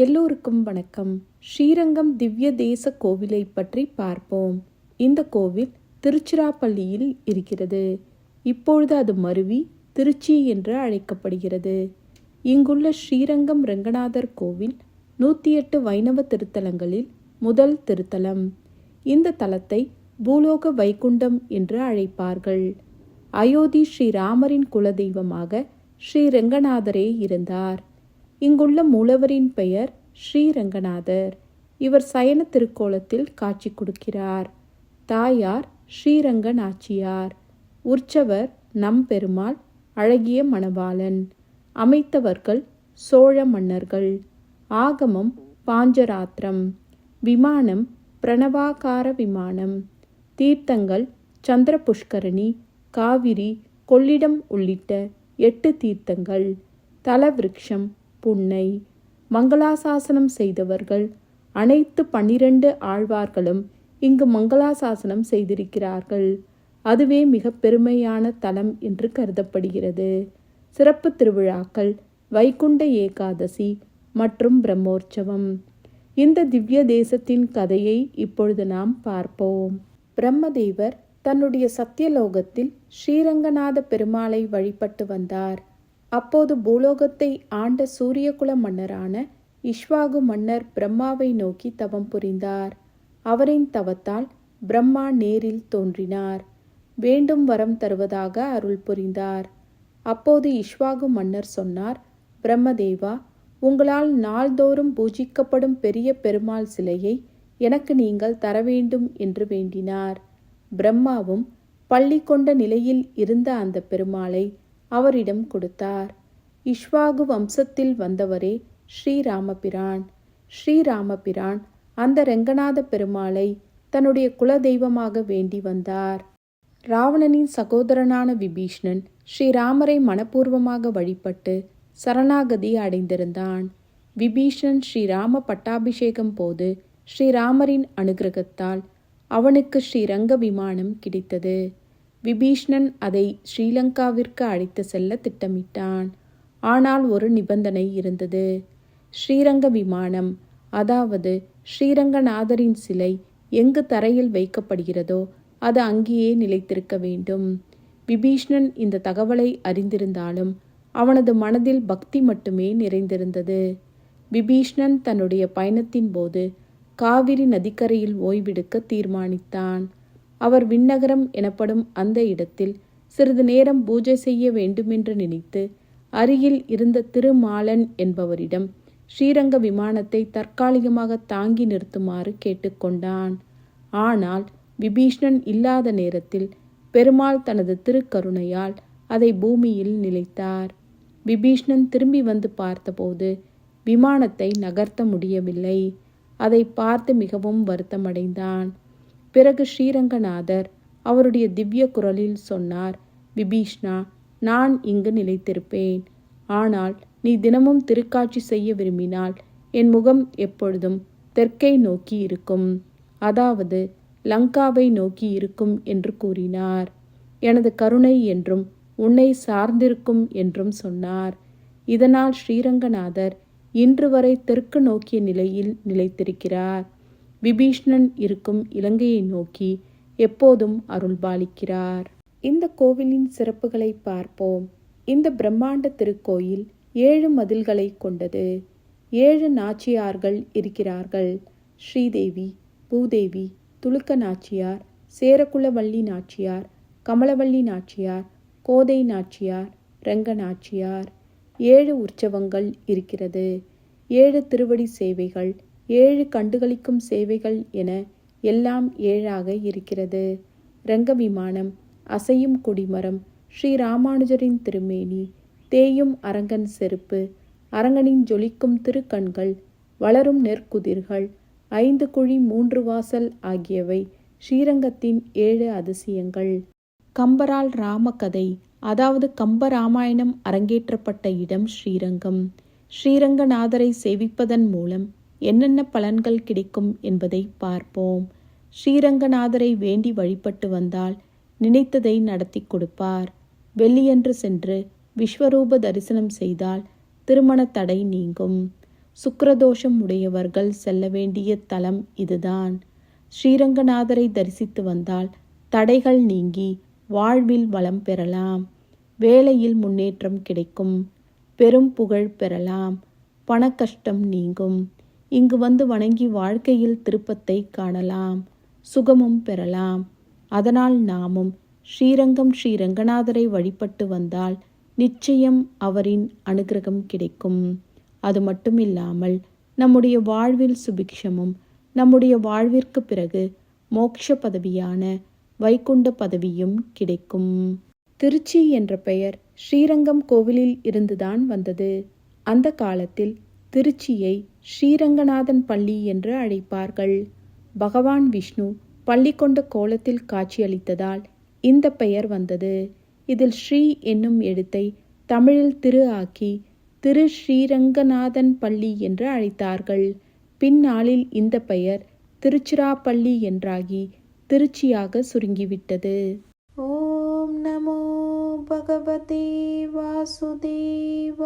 எல்லோருக்கும் வணக்கம். ஸ்ரீரங்கம் திவ்ய தேச கோவிலை பற்றி பார்ப்போம். இந்த கோவில் திருச்சிராப்பள்ளியில் இருக்கிறது. இப்பொழுது அது மருவி திருச்சி என்று அழைக்கப்படுகிறது. இங்குள்ள ஸ்ரீரங்கம் ரங்கநாதர் கோவில் நூற்றி எட்டு வைணவ திருத்தலங்களில் முதல் திருத்தலம். இந்த தலத்தை பூலோக வைகுண்டம் என்று அழைப்பார்கள். அயோத்தி ஸ்ரீராமரின் குலதெய்வமாக ஸ்ரீ ரங்கநாதரே இருந்தார். இங்குள்ள மூலவரின் பெயர் ஸ்ரீரங்கநாதர். இவர் சயன திருக்கோலத்தில் காட்சி கொடுக்கிறார். தாயார் ஸ்ரீரங்க நாச்சியார் உற்சவர் நம்பெருமாள் அழகிய மணவாளன். அமைத்தவர்கள் சோழ மன்னர்கள். ஆகமம் பாஞ்சராத்திரம். விமானம் பிரணவாகார விமானம். தீர்த்தங்கள் சந்திர புஷ்கரணி காவிரி கொள்ளிடம் உள்ளிட்ட எட்டு தீர்த்தங்கள். தலவிருக்ஷம் புன்னை மங்களாசாசனம் செய்தவர்கள் அனைத்து பன்னிரண்டு ஆழ்வார்களும் இங்கு மங்களாசாசனம் செய்திருக்கிறார்கள். அதுவே மிக பெருமையான தலம் என்று கருதப்படுகிறது. சிறப்பு திருவிழாக்கள் வைகுண்ட ஏகாதசி மற்றும் பிரம்மோற்சவம். இந்த திவ்ய தேசத்தின் கதையை இப்பொழுது நாம் பார்ப்போம். பிரம்மதேவர் தன்னுடைய சத்தியலோகத்தில் ஸ்ரீரங்கநாத பெருமாளை வழிபட்டு வந்தார். அப்போது பூலோகத்தை ஆண்ட சூரியகுல மன்னரான இஷ்வாகு மன்னர் பிரம்மாவை நோக்கி தவம் புரிந்தார். அவரின் தவத்தால் பிரம்மா நேரில் தோன்றினார். வேண்டும் வரம் தருவதாக அருள் புரிந்தார். அப்போது இஷ்வாகு மன்னர் சொன்னார் பிரம்மதேவா உங்களால் நாள்தோறும் பூஜிக்கப்படும் பெரிய பெருமாள் சிலையை எனக்கு நீங்கள் தர வேண்டும் என்று வேண்டினார். பிரம்மாவும் பள்ளி கொண்ட நிலையில் இருந்த அந்த பெருமாளை அவரிடம் கொடுத்தார். இஷ்வாகு வம்சத்தில் வந்தவரே ஸ்ரீராமபிரான். ஸ்ரீராமபிரான் அந்த ரெங்கநாத பெருமாளை தன்னுடைய குல தெய்வமாக வேண்டி வந்தார். ராவணனின் சகோதரனான விபீஷ்ணன் ஸ்ரீராமரை மனப்பூர்வமாக வழிபட்டு சரணாகதி அடைந்திருந்தான். விபீஷணன் ஸ்ரீராம பட்டாபிஷேகம் போது ஸ்ரீராமரின் அனுகிரகத்தால் அவனுக்கு ஸ்ரீரங்க விமானம் கிடைத்தது. விபீஷ்ணன் அதை ஸ்ரீலங்காவிற்கு அழைத்து செல்ல திட்டமிட்டான். ஆனால் ஒரு நிபந்தனை இருந்தது. ஸ்ரீரங்க விமானம் அதாவது ஸ்ரீரங்கநாதரின் சிலை எங்கு தரையில் வைக்கப்படுகிறதோ அது அங்கேயே நிலைத்திருக்க வேண்டும். விபீஷ்ணன் இந்த தகவலை அறிந்திருந்தாலும் அவனது மனதில் பக்தி மட்டுமே நிறைந்திருந்தது. விபீஷ்ணன் தன்னுடைய பயணத்தின் போது காவிரி நதிக்கரையில் ஓய்வெடுக்க தீர்மானித்தான். அவர் விண்ணகரம் எனப்படும் அந்த இடத்தில் சிறிது நேரம் பூஜை செய்ய வேண்டுமென்று நினைத்து அருகில் இருந்த திருமாலன் என்பவரிடம் ஸ்ரீரங்க விமானத்தை தற்காலிகமாக தாங்கி நிறுத்துமாறு கேட்டுக்கொண்டான். ஆனால் விபீஷ்ணன் இல்லாத நேரத்தில் பெருமாள் தனது திருக்கருணையால் அதை பூமியில் நிலைத்தார். விபீஷ்ணன் திரும்பி வந்து பார்த்தபோது விமானத்தை நகர்த்த முடியவில்லை. அதை பார்த்து மிகவும் வருத்தமடைந்தான். பிறகு ஸ்ரீரங்கநாதர் அவருடைய திவ்ய குரலில் சொன்னார் விபீஷ்ணா நான் இங்கு நிலைத்திருப்பேன். ஆனால் நீ தினமும் திருக்காட்சி செய்ய விரும்பினால் என் முகம் எப்பொழுதும் தெற்கை நோக்கி இருக்கும். அதாவது லங்காவை நோக்கி இருக்கும் என்று கூறினார். எனது கருணை என்றும் உன்னை சார்ந்திருக்கும் என்றும் சொன்னார். இதனால் ஸ்ரீரங்கநாதர் இன்று வரை தெற்கு நோக்கிய நிலையில் நிலைத்திருக்கிறார். விபீஷ்ணன் இருக்கும் இலங்கையை நோக்கி எப்போதும் அருள்பாலிக்கிறார். இந்த கோவிலின் சிறப்புகளை பார்ப்போம். இந்த பிரம்மாண்ட திருக்கோயில் ஏழு மதில்களை கொண்டது. ஏழு நாச்சியார்கள் இருக்கிறார்கள். ஸ்ரீதேவி பூதேவி துலுக்க நாச்சியார் சேரகுலவள்ளி நாச்சியார் கமலவள்ளி நாச்சியார் கோதை நாச்சியார் ரங்க நாச்சியார். ஏழு உற்சவங்கள் இருக்கிறது. ஏழு திருவடி சேவைகள் ஏழு கண்டுகளிக்கும் சேவைகள் என எல்லாம் ஏழாக இருக்கிறது. ரங்க விமானம் அசையும் கொடிமரம் ஸ்ரீ ராமானுஜரின் திருமேனி தேயும் அரங்கன் செருப்பு அரங்கனின் ஜொலிக்கும் திருக்கண்கள் வளரும் நெற்குதிர்கள் ஐந்து குழி மூன்று வாசல் ஆகியவை ஸ்ரீரங்கத்தின் ஏழு அதிசயங்கள். கம்பரால் ராமகதை அதாவது கம்பராமாயணம் அரங்கேற்றப்பட்ட இடம் ஸ்ரீரங்கம். ஸ்ரீரங்கநாதரை சேவிப்பதன் மூலம் என்னென்ன பலன்கள் கிடைக்கும் என்பதை பார்ப்போம். ஸ்ரீரங்கநாதரை வேண்டி வழிபட்டு வந்தால் நினைத்ததை நடத்தி கொடுப்பார். வெள்ளியன்று சென்று விஸ்வரூப தரிசனம் செய்தால் திருமண தடை நீங்கும். சுக்கரதோஷம் உடையவர்கள் செல்ல வேண்டிய தலம் இதுதான். ஸ்ரீரங்கநாதரை தரிசித்து வந்தால் தடைகள் நீங்கி வாழ்வில் வளம் பெறலாம். வேலையில் முன்னேற்றம் கிடைக்கும். பெரும் புகழ் பெறலாம். பணக்கஷ்டம் நீங்கும். இங்கு வந்து வணங்கி வாழ்க்கையில் திருப்பத்தை காணலாம் சுகமும் பெறலாம். அதனால் நாமும் ஸ்ரீரங்கம் ஸ்ரீ ரங்கநாதரை வழிபட்டு வந்தால் நிச்சயம் அவரின் அனுகிரகம் கிடைக்கும். அது மட்டுமில்லாமல் நம்முடைய வாழ்வில் சுபிக்ஷமும் நம்முடைய வாழ்விற்கு பிறகு மோட்ச பதவியான வைகுண்ட பதவியும் கிடைக்கும். திருச்சி என்ற பெயர் ஸ்ரீரங்கம் கோவிலில் இருந்துதான் வந்தது. அந்த காலத்தில் திருச்சியை ஸ்ரீரங்கநாதன் பள்ளி என்று அழைப்பார்கள். பகவான் விஷ்ணு பள்ளி கொண்ட கோலத்தில் காட்சியளித்ததால் இந்த பெயர் வந்தது. இதில் ஸ்ரீ என்னும் எழுத்தை தமிழில் திரு ஆக்கி திரு ஸ்ரீரங்கநாதன் பள்ளி என்று அழைத்தார்கள். பின்னாளில் இந்த பெயர் திருச்சிராப்பள்ளி என்றாகி திருச்சியாக சுருங்கிவிட்டது. ஓம் நமோ பகவதே வாசுதேவாய